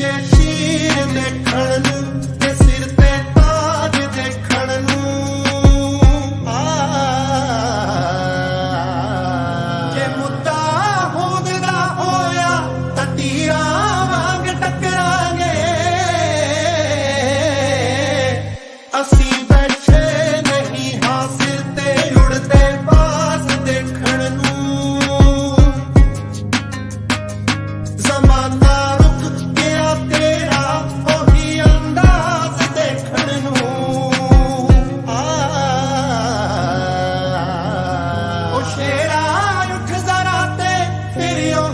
that shit and that kind of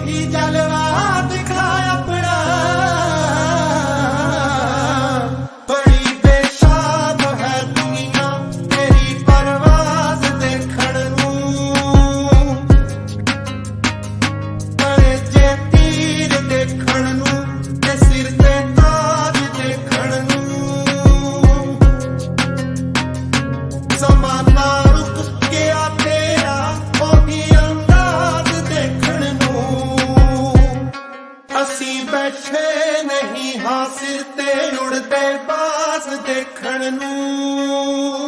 He ਸਿਰ ਤੇ ਉੜਦੇ ਪਾਸ ਦੇਖਣ ਨੂੰ।